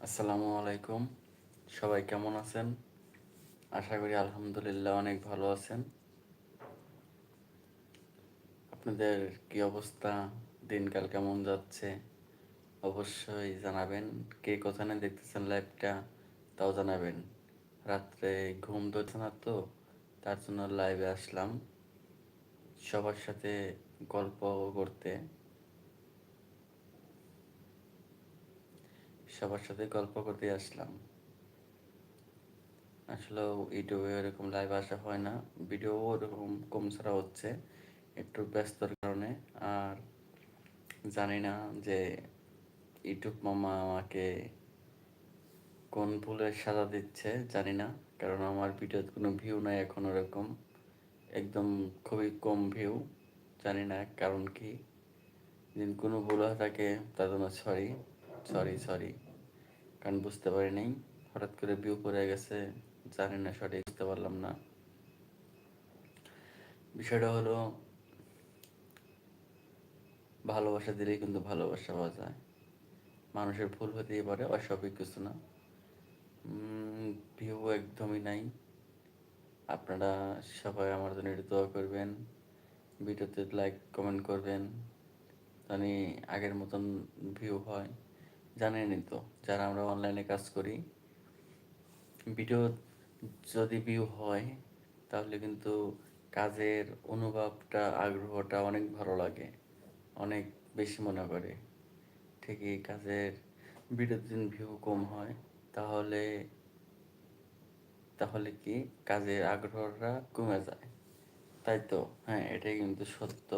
আসসালামু আলাইকুম। সবাই কেমন আছেন? আশা করি আলহামদুলিল্লাহ অনেক ভালো আছেন। আপনাদের কি অবস্থা? দিনকাল কেমন যাচ্ছে? অবশ্যই জানাবেন। কে কোথানে দেখতেছেন লাইভটা, তাও জানাবেন। রাত্রে ঘুম ধরছে না তো, তার জন্য লাইভে আসলাম। সবার সাথে গল্প করতে। সবার সাথে গল্প করতে আসলাম। আসলে ইউটিউবে এরকম লাইভ আসা হয় না ভিডিও ওরকম কম ছাড়া হচ্ছে, একটু ব্যস্তর কারণে। আর জানি না যে ইউটিউব মামা আমাকে কোন ভুলের সাজা দিচ্ছে, জানি না। কারণ আমার ভিডিওতে কোনো ভিউ নাই এখন ওরকম। একদম খুবই কম ভিউ জানি না কারণ কি। যদি কোনো ভুল হয়ে থাকে, তার জন্য সরি সরি সরি কারণ বুঝতে পারি নাই। হঠাৎ করে ভিউ পড়ে গেছে, জানি না সঠিক বুঝতে পারলাম না। বিষয়টা হলো, ভালোবাসা দিলেই কিন্তু ভালোবাসা পাওয়া যায়। মানুষের ভুল হতেই পারে, অস্বাভাবিক কিছু না। ভিউ একদমই নাই। আপনারা সবাই আমার জন্য একটু দোয়া করবেন। ভিডিওতে লাইক, কমেন্ট করবেন। জানি আগের মতন ভিউ হয়। জানেনই তো, যারা আমরা অনলাইনে কাজ করি। ভিডিও যদি ভিউ হয়, তাহলে কিন্তু কাজের অনুভবটা, আগ্রহটা অনেক ভালো লাগে, অনেক বেশি মনে করে। ঠিকই কাজের ভিডিও দিন ভিউ কম হয়, তাহলে তাহলে কি কাজের আগ্রহটা কমে যায়? তাই তো? হ্যাঁ এটাই কিন্তু সত্য।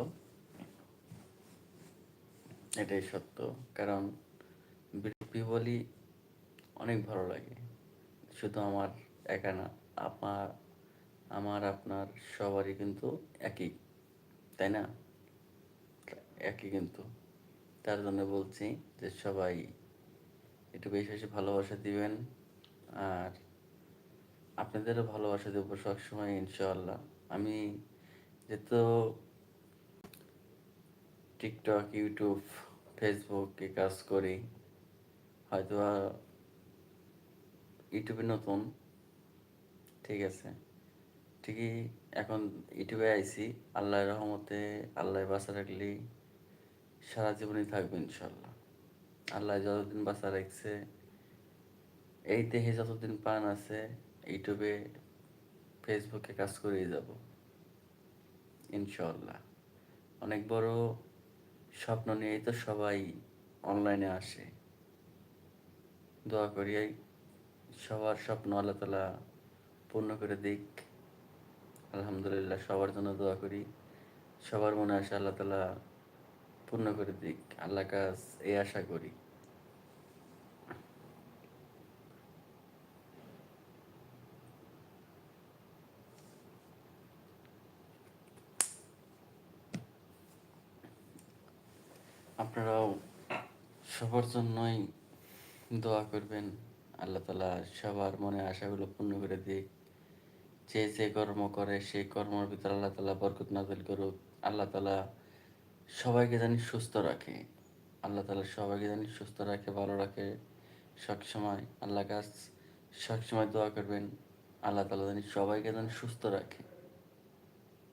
এটাই সত্য, কারণ বিরক্তি বলি অনেক ভালো লাগে। শুধু আমার একা না আপনার আমার, আপনার সবারই কিন্তু একই, তাই না? একই কিন্তু। তার জন্য বলছি যে সবাই একটু বেশি বেশি ভালোবাসা দিবেন। আর আপনাদেরও ভালোবাসা দেবো সবসময়, ইনশাআল্লাহ। আমি যেহেতু টিকটক ইউটিউব ফেসবুকে কাজ করি হয়তো ইউটিউবে নতুন। ঠিক আছে। ঠিকই এখন ইউটিউবে আইছি। আল্লাহর রহমতে আল্লাহ বাসা রাখলি সারা জীবনই থাকবে ইনশাল্লাহ আল্লাহ যতদিন বাসা রাখছে, এই দেহে যতদিন পান আছে, ইউটিউবে, ফেসবুকে কাজ করেই যাব। ইনশাল্লাহ অনেক বড় স্বপ্ন নিয়েই তো সবাই অনলাইনে আসে। দোয়া করি সবার স্বপ্ন আল্লাহ তালা পূর্ণ করে দিক। আলহামদুলিল্লাহ সবার জন্য দোয়া করি, সবার মনে আসে আল্লাহ তালা পূর্ণ করে দিক। আল্লাহ কাজ এই আশা করি। আপনারাও সবার জন্যই দোয়া করবেন। আল্লাহ তালা সবার মনে আশাগুলো পূর্ণ করে দিক। যে যে কর্ম করে, সেই কর্মের ভিতরে আল্লাহ তালা বরকত নাজিল করুক। আল্লাহ তালা সবাইকে জানি সুস্থ রাখে। আল্লাহ তালা সবাইকে জানি সুস্থ রাখে, ভালো রাখে। সবসময় আল্লাহ কাছ সবসময় দোয়া করবেন। আল্লাহ তালা জানি সবাইকে জানি সুস্থ রাখে।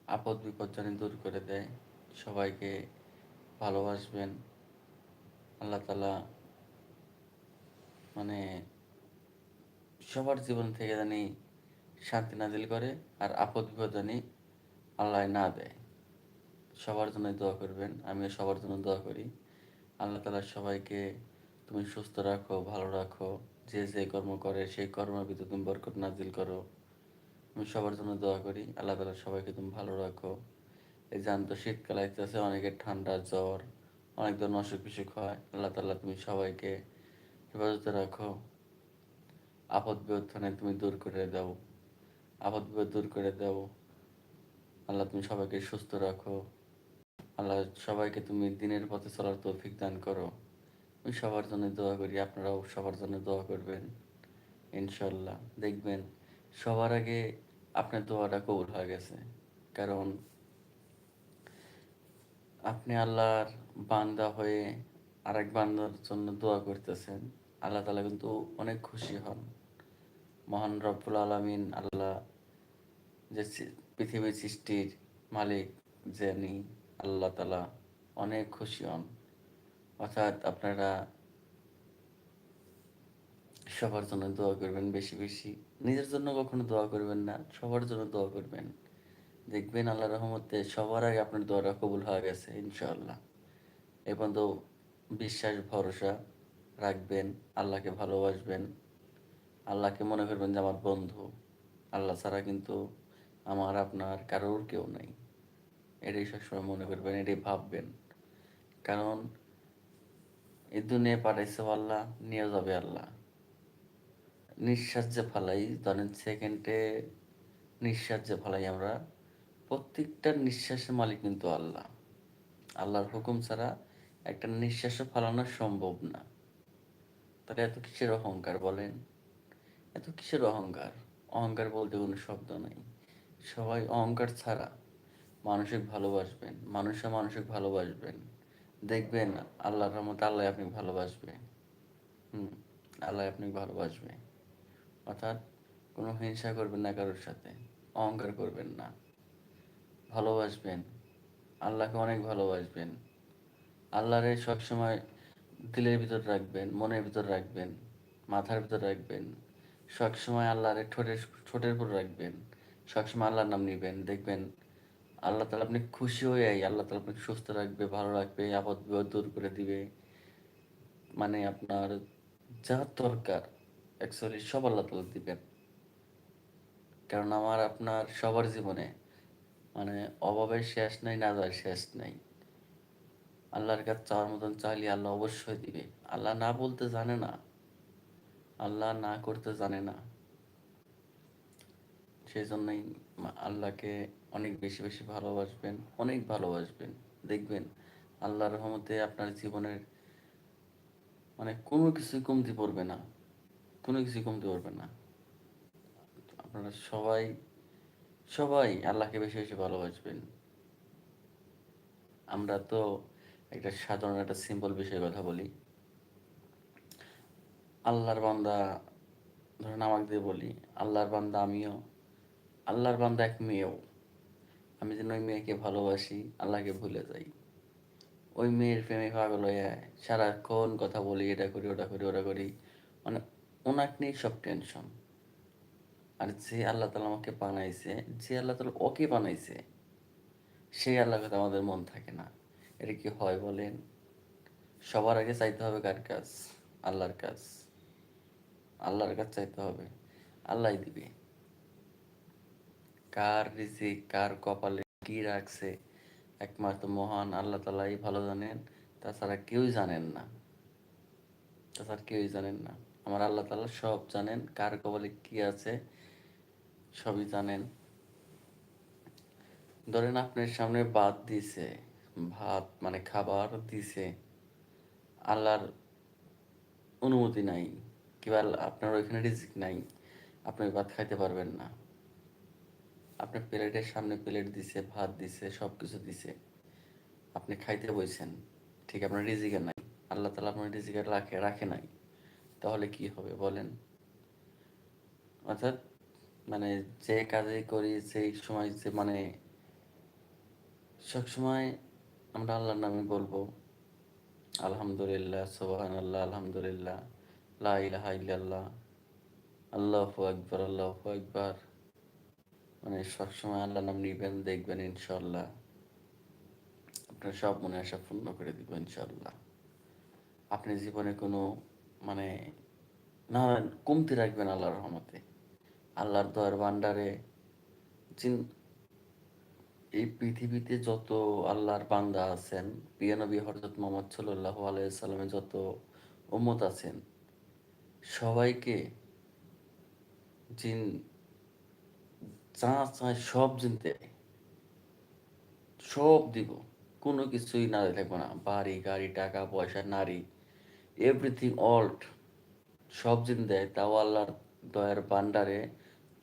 আপদ বিপদ জানি দূর করে দেয়। সবাইকে ভালোবাসবেন। আল্লাহ তালা মানে সবার জীবন থেকে জানি শান্তি নাজিল করে আর আপদ বিপদ জানি আল্লাহ না দেয়। সবার জন্য দোয়া করবেন, আমিও সবার জন্য দোয়া করি। আল্লাহ তালা সবাইকে তুমি সুস্থ রাখো, ভালো রাখো, যে যে কর্ম করে সেই কর্মের ভিতরে তুমি বরকত নাজিল করো। আমি সবার জন্য দোয়া করি, আল্লাহ তালা সবাইকে তুমি ভালো রাখো। এই জানতো শীতকাল আসতেছে অনেকের ঠান্ডা জ্বর, অনেক ধরনের অসুখ বিসুখ হয়, আল্লাহ তালা তুমি সবাইকে হেফাজতে রাখো। আপদ বিপত্থানে তুমি দূর করে দাও। আপদ বিপদ দূর করে দাও। আল্লাহ তুমি সবাইকে সুস্থ রাখো। আল্লাহ সবাইকে তুমি দিনের পথে চলার তৌফিক দান করো। আমি সবার জন্য দোয়া করি, আপনারাও সবার জন্য দোয়া করবেন। ইনশাল্লাহ দেখবেন, সবার আগে আপনার দোয়াটা কবুল হয়ে গেছে। কারণ আপনি আল্লাহর বান্দা হয়ে আরেক বান্দার জন্য দোয়া করতেছেন। আল্লাহ তালা কিন্তু অনেক খুশি হন। মহান রব্বুল আলমিন আল্লাহ যে পৃথিবীর সৃষ্টির মালিক যিনি আল্লাহ তালা অনেক খুশি হন। অর্থাৎ আপনারা সবার জন্য দোয়া করবেন বেশি বেশি। নিজের জন্য কখনো দোয়া করবেন না, সবার জন্য দোয়া করবেন। দেখবেন আল্লাহ রহমতে সবার আগে আপনার দোয়াটা কবুল হয়ে গেছে ইনশাআল্লাহ। এ পর্যন্ত বিশ্বাস, ভরসা রাখবেন, আল্লাহকে ভালোবাসবেন। আল্লাহকে মনে করবেন যে আমার বন্ধু। আল্লাহ ছাড়া কিন্তু আমার, আপনার কারোর কেউ নেই। এটাই সবসময় মনে করবেন, এটাই ভাববেন। কারণ এই দুনিয়া পাঠাইছে আল্লাহ, নিয়ে যাবে আল্লাহ। নিঃশ্বাস যে ফালাই, ধরেন সেকেন্ডে নিঃশ্বাস যে ফালাই আমরা, প্রত্যেকটা নিঃশ্বাসের মালিক কিন্তু আল্লাহ। আল্লাহর হুকুম ছাড়া একটা নিঃশ্বাসও ফালানো সম্ভব না। তাহলে এত কিসের অহংকার বলেন? এত কিসের অহংকার? অহংকার বলতে কোনো শব্দ নেই। সবাই অহংকার ছাড়া মানসিক ভালোবাসবেন, মানুষে মানসিক ভালোবাসবেন। দেখবেন আল্লাহর রহমতে আল্লাহ আপনি ভালোবাসবে। হুম, আল্লাহ আপনি ভালোবাসবে। অর্থাৎ কোনো হিংসা করবেন না কারোর সাথে, অহংকার করবেন না। ভালোবাসবেন, আল্লাহকে অনেক ভালোবাসবেন। আল্লাহরে সবসময় দিলের ভিতর রাখবেন, মনের ভিতর রাখবেন, মাথার ভিতর রাখবেন। সবসময় আল্লাহরে ঠোঁটের ঠোঁটের উপর রাখবেন। সবসময় আল্লাহর নাম নিবেন। দেখবেন আল্লাহ তালা আপনি খুশি হয়ে আল্লাহ তালা আপনাকে সুস্থ রাখবে, ভালো রাখবে, আপদ বিপদ দূর করে দিবে। মানে আপনার যা দরকার অ্যাকচুয়ালি সব আল্লাহ তালা দিবেন। কারণ আমার, আপনার সবার জীবনে মানে অভাবের শেষ নাই, না যাওয়ার শেষ নাই। আল্লাহর কাছে চাওয়ার মতন চাইলে আল্লাহ অবশ্যই দিবে। আল্লাহ না বলতে জানে না। আল্লাহ না করতে জানে না। সেই জন্যই আল্লাহকে অনেক বেশি বেশি ভালোবাসবেন, অনেক ভালোবাসবেন। দেখবেন আল্লাহর রহমতে আপনার জীবনের মানে কোনো কিছু কমতি পড়বে না। কোনো কিছু কমতি পড়বে না। আপনারা সবাই সবাই আল্লাহকে বেশি বেশি ভালোবাসবেন। আমরা তো একটা সাধারণ একটা সিম্পল বিষয়ে কথা বলি। আল্লাহর বান্দা, ধরেন আমাকে দিয়ে বলি, আল্লাহর বান্দা আমিও, আল্লাহর বান্দা এক মেয়েও। আমি যেন ওই মেয়েকে ভালোবাসি, আল্লাহকে ভুলে যাই। ওই মেয়ের প্রেমে পাগল হয়ে সারাক্ষণ কথা বলি, এটা করি, ওটা করি ওটা করি। মানে ওনাকে নিয়ে সব টেনশন আর যে আল্লাহ তালা আমাকে বানাইছে, যে আল্লাহ তালা ওকে বানাইছে, সেই আল্লাহ কথা আমাদের মন থাকে না। এটা কি হয় বলেন? সবার আগে চাইতে হবে কার কাজ? আল্লাহর কাজ। আল্লাহর কাজ চাইতে হবে। আল্লাহ দিবে। কার রিজিক, কার কপালে কি রাখছে? একমাত্র মহান আল্লাহ তালাই ভালো জানেন। তাছাড়া কেউই জানেন না। তাছাড়া কেউই জানেন না। আমার আল্লাহ তালা সব জানেন। কার কপালে কি আছে সবই জানেন। ধরেন আপনার সামনে বাদ দিছে। ভাত মানে খাবার দিছে, আল্লাহর অনুমতি নাই, কিংবা আপনার ওইখানে রিজিক নাই, আপনি ভাত খাইতে পারবেন না। আপনার প্লেটের সামনে প্লেট দিছে, ভাত দিছে সব কিছু দিছে, আপনি খাইতে বইছেন, ঠিক আপনার রিজিকে নাই, আল্লাহ তালা আপনার রিজিকে রাখে রাখে নাই, তাহলে কি হবে বলেন? অর্থাৎ মানে যে কাজে করি সেই সময় যে মানে সবসময় আমরা আল্লাহর নামে বলব, আলহামদুলিল্লাহ সোহান আল্লাহ আলহামদুলিল্লাহ, লা ইলাহা ইল্লাল্লাহ, আল্লাহু আকবার আল্লাহু আকবার। মানে সবসময় আল্লাহ নাম নিবেন, দেখবেন ইনশাল্লাহ আপনার সব মনে আশা পূর্ণ করে দিব ইনশাল্লাহ আপনি জীবনে কোনো মানে না কমতি রাখবেন আল্লাহর রহমতে। আল্লাহর দয়ার ভান্ডারে এই পৃথিবীতে যত আল্লাহর বান্দা আছেন পিয়ানবী হরজত মোহাম্মদ সাল্লাহ আলাইসাল্লামের যত উম্মত আছেন, সবাইকে জিন যা চায় সব জিন দেয় সব দিব। কোনো কিছুই না থাকবে না। বাড়ি, গাড়ি, টাকা, পয়সা, নারী এভরিথিং অল্ট সব জিন দেয়। তাও আল্লাহর দয়ার ভান্ডারে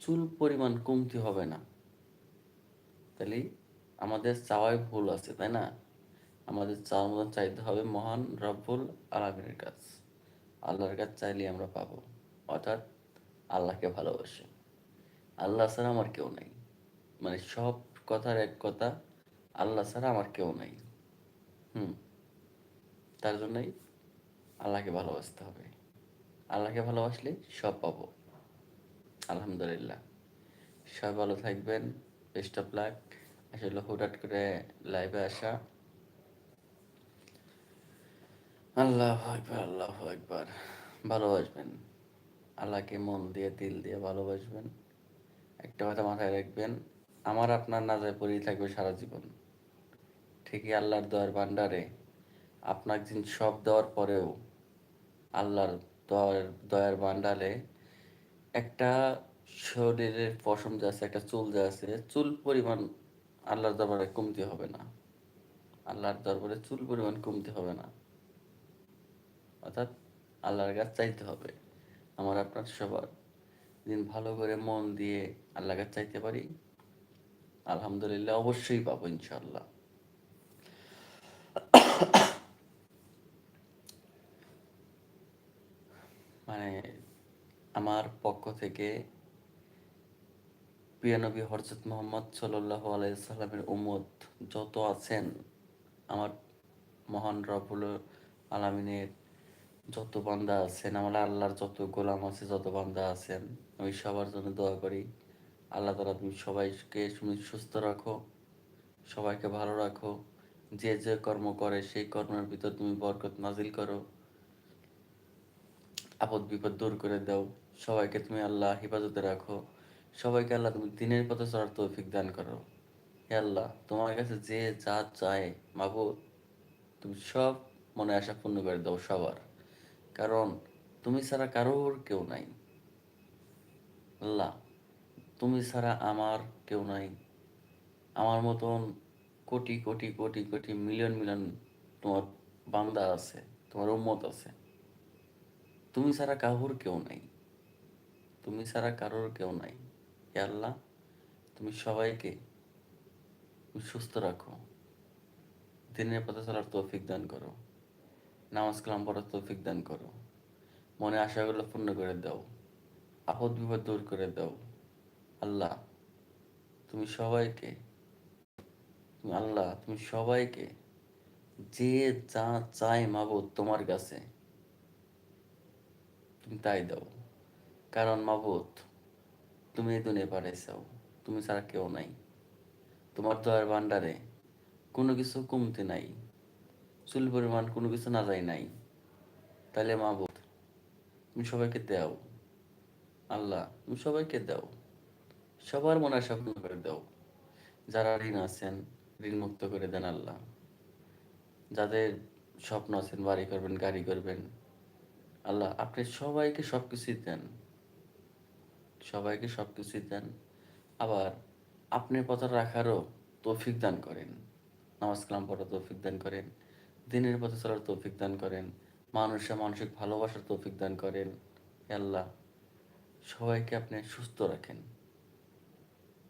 চুল পরিমাণ কমতি হবে না। তাহলে আমাদের চাওয়াই ভুল আছে, তাই না? আমাদের চাওয়ার মতন চাইতে হবে মহান রব্বুল আলমিনের কাছ। আল্লাহর কাছে চাইলে আমরা পাবো, অর্থাৎ আল্লাহকে ভালোবাসি। আল্লাহ ছাড়া আমার কেউ নাই। মানে সব কথার এক কথা, আল্লাহ ছাড়া আমার কেউ নাই। হুম, তার জন্যই আল্লাহকে ভালোবাসতে হবে। আল্লাহকে ভালোবাসলে সব পাবো। আলহামদুলিল্লাহ। সবাই ভালো থাকবেন। বেস্ট অফ লাক আসলে হুটহাট করে লাইভে আসা। আল্লাহ আল্লাহ একবার ভালোবাসবেন। আল্লাহকে মন দিয়ে, দিল দিয়ে ভালোবাসবেন। একটা কথা মাথায় রাখবেন, আমার আপনার নাজায় পড়েই থাকবে সারা জীবন। ঠিকই আল্লাহর দয়ার ভান্ডারে আপনার দিন সব দেওয়ার পরেও আল্লাহর দয়ার দয়ার ভান্ডারে একটা শরীরের পশম যে আছে, একটা চুল যে আছে, চুল পরিমাণ আল্লাহর দরবারে কমতে হবে না। আল্লাহর দরবারে চুল পরিমাণ কমতে হবে না। অর্থাৎ আল্লাহর কাছে চাইতে হবে। আমার, আপনার, সবার। দিন ভালো করে মন দিয়ে আল্লাহর কাছে চাইতে পারি। আলহামদুলিল্লাহ অবশ্যই পাবো ইনশাল্লাহ মানে আমার পক্ষ থেকে প্রিয়ানবী হরজত মোহাম্মদ সাল্লাহ আলাইসাল্লামের উম্মত যত আছেন, আমার মহান রবুল আলমিনের যত বান্দা আছেন, আমার আল্লাহর যত গোলাম আছে, যত বান্দা আছেন, আমি সবার জন্য দোয়া করি। আল্লাহ তালা তুমি সবাইকে তুমি সুস্থ রাখো, সবাইকে ভালো রাখো। যে যে কর্ম করে, সেই কর্মের ভিতর তুমি বরকত নাজিল করো। আপদ বিপদ দূর করে দাও। সবাইকে তুমি আল্লাহ হেফাজতে রাখো। সবাইকে আল্লাহ তুমি দিনের পথে চলার তৌফিক দান করো। হে আল্লাহ, তোমার কাছে যে যা চায় মাবুদ তুমি সব মনে আশা পূর্ণ করে দাও সবার। কারণ তুমি ছাড়া কারোর কেউ নাই। আল্লাহ, তুমি ছাড়া আমার কেউ নাই। আমার মতন কোটি কোটি কোটি কোটি, মিলিয়ন মিলিয়ন তোমার বান্দা আছে, তোমার উম্মত আছে। তুমি ছাড়া কাহুর কেউ নাই। তুমি ছাড়া কারোর কেউ নাই। আল্লাহ, তুমি সবাইকে সুস্থ রাখো। দিনের পথে চলার তৌফিক দান করো। নামাজ কালাম পড়ার তৌফিক দান করো। মনে আশাগুলো পূর্ণ করে দাও। আপদ বিপদ দূর করে দাও। আল্লাহ, তুমি সবাইকে তুমি আল্লাহ, তুমি সবাইকে যে যা চায় মাবুদ তোমার কাছে, তুমি তাই দাও। কারণ মাবুদ তুমি এই দুনিয়া পাঠাইছাও তুমি ছাড়া কেউ নাই। তোমার তো আর ভান্ডারে কোনো কিছু কমতে নাই। চুল পরিমাণ কোনো কিছু না যায় নাই। তাহলে মা বোধ তুমি সবাইকে দাও। আল্লাহ, তুমি সবাইকে দাও। সবার মনে পূর্ণ করে দাও। যারা ঋণ আছেন, ঋণ মুক্ত করে দেন আল্লাহ। যাদের স্বপ্ন আছেন, বাড়ি করবেন, গাড়ি করবেন, আল্লাহ আপনি সবাইকে সব কিছুই দেন। সবাইকে সব কিছুই দেন। আবার আপনার পথে রাখারও তৌফিক দান করেন। নামাজ কালাম পড়ার তৌফিক দান করেন। দিনের পথে চলার তৌফিক দান করেন। মানুষের মানসিক ভালোবাসার তৌফিক দান করেন। আল্লাহ, সবাইকে আপনি সুস্থ রাখেন।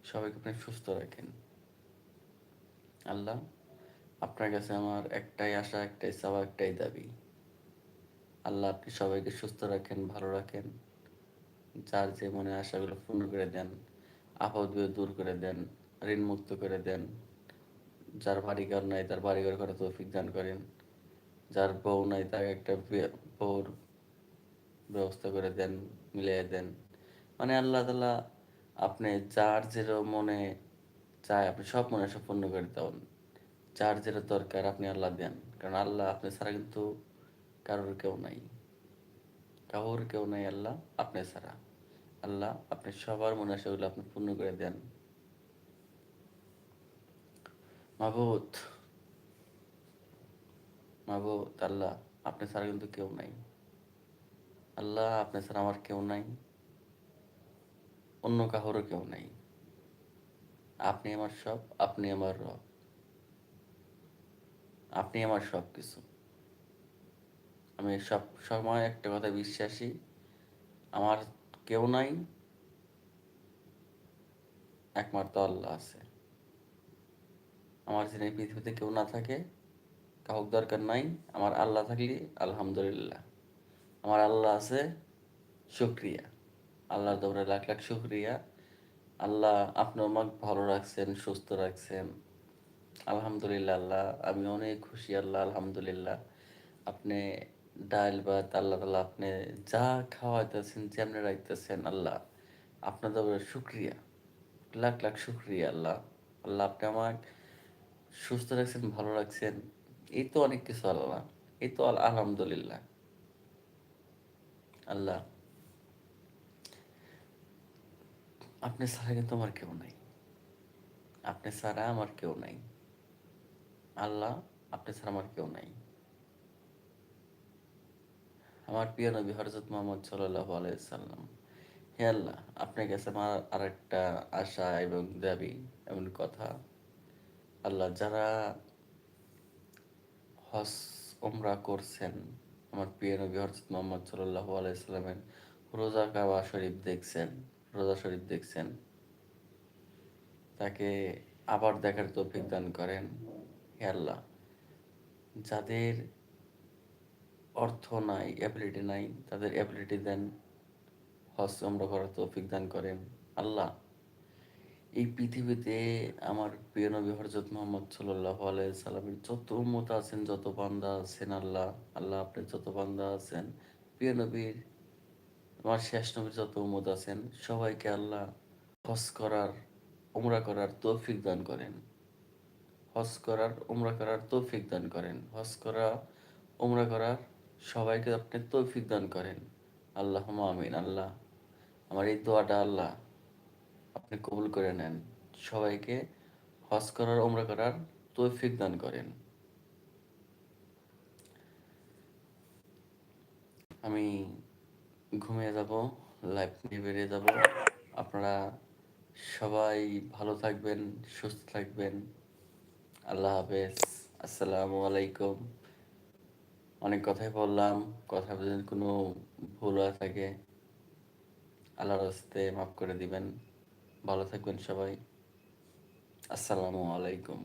সবাইকে আপনি সুস্থ রাখেন। আল্লাহ, আপনার কাছে আমার একটাই আশা, একটাই চাওয়া একটাই দাবি। আল্লাহ, আপনি সবাইকে সুস্থ রাখেন, ভালো রাখেন। যার যে মনে আশাগুলো পূর্ণ করে দেন, আপদ দূর করে দেন ঋণ মুক্ত করে দেন, যার বাড়িঘর নাই তার বাড়িঘর করে তৌফিক দান করেন, যার বউ নাই তাকে একটা বউর ব্যবস্থা করে দেন মিলিয়ে দেন। মানে আল্লাহ তালা আপনি যার যেটা মনে চায় আপনি সব মনে সব পূর্ণ করে দেন। যার যেটা দরকার আপনি আল্লাহ দেন। কারণ আল্লাহ আপনি ছাড়া কিন্তু কারোর কেউ নাই। কারোর কেউ নাই, আল্লাহ আপনি ছাড়া। আল্লাহ আপনি সবার মনে আশাগুলো আপনি পূর্ণ করে দেন। মাবুত মাবুত আল্লাহ আপনি ছাড়া কিন্তু কেউ নাই। আল্লাহ আপনি ছাড়া আমার কেউ নাই। অন্য কাহোরও কেউ নাই। আপনি আমার সব, আপনি আমার রব। আপনি আমার সব কিছু আমি সব সময় একটা কথা বিশ্বাসী। আমার কেউ নাই। একমাত্র আল্লাহ আছে। আমার যিনি পৃথিবীতে কেউ না থাকে, কাউক দরকার নাই। আমার আল্লাহ থাকলে আলহামদুলিল্লাহ। আমার আল্লাহ আছে, শুক্রিয়া। আল্লাহর দৌড়ে লাখ লাখ শুক্রিয়া। আল্লাহ আপনার আমাকে ভালো রাখছেন, সুস্থ রাখছেন। আলহামদুলিল্লাহ, আল্লাহ। আমি অনেক খুশি, আল্লাহ, আলহামদুলিল্লাহ। আপনি ডাল ভাত, আল্লাহ তাল্লাহ আপনি যা খাওয়াইতেছেন, যেমনি রাখতেছেন আল্লাহ আপনাদের শুক্রিয়া। লাখ লাখ শুক্রিয়া, আল্লাহ। আল্লাহ আপনি আমার সুস্থ রাখছেন, ভালো রাখছেন। এই তো অনেক কিছু, আল্লাহ। এই তো আল- আলহামদুলিল্লাহ। আল্লাহ, আপনি ছাড়া কিন্তু আমার কেউ নাই। আপনি ছাড়া আমার কেউ নাই। আল্লাহ, আপনি ছাড়া আমার কেউ নাই। আমার প্রিয় নবী হরজত মোহাম্মদ সাল্লাহ আলাইসাল্লাম হে আল্লাহ, আপনার কাছে আমার আর একটা আশা এবং দাবি, এমন কথা। আল্লাহ, যারা হস ওমরা করছেন, আমার প্রিয় নবী হরজত মোহাম্মদ সাল্লাহ আলাইসাল্লামের রোজা কাবা শরীফ দেখছেন, রোজা শরীফ দেখছেন, তাকে আবার দেখার তৌফিক দান করেন। হে আল্লাহ, যাদের অর্থ নাই অ্যাবিলিটি নাই, তাদের অ্যাবিলিটি দেন হজ আমরা করার তৌফিক দান করেন। আল্লাহ, এই পৃথিবীতে আমার প্রিয় নবী হরজত মোহাম্মদ সাল্লাহ সাল্লামের যত উম্মত আছেন, যত বান্দা আছেন, আল্লাহ আল্লাহ আপনার যত বান্দা আছেন, প্রিয় নবীর, আমার শেষ নবীর যত উম্মত আছেন, সবাইকে আল্লাহ হজ করার, উমরা করার তৌফিক দান করেন। হজ করার, উমরা করার তৌফিক দান করেন। হজ করা, উমরা করার সবাইকে আপনি তৌফিক দান করেন। আল্লাহ আমিন, আল্লাহ। আমার এই দোয়াটা আল্লাহ আপনি কবুল করে নেন। সবাইকে হজ করার, উমরা করার তৌফিক দান করেন। আমি ঘুমিয়ে যাব লাইফ নিয়ে বেরিয়ে যাব। আপনারা সবাই ভালো থাকবেন, সুস্থ থাকবেন। আল্লাহ হাফেজ। আসসালামু আলাইকুম। অনেক কথাই বললাম, কথা যদি কোনো ভুল হয়ে থাকে, আল্লাহর হস্তে মাফ করে দিবেন। ভালো থাকবেন সবাই। আসসালামু আলাইকুম।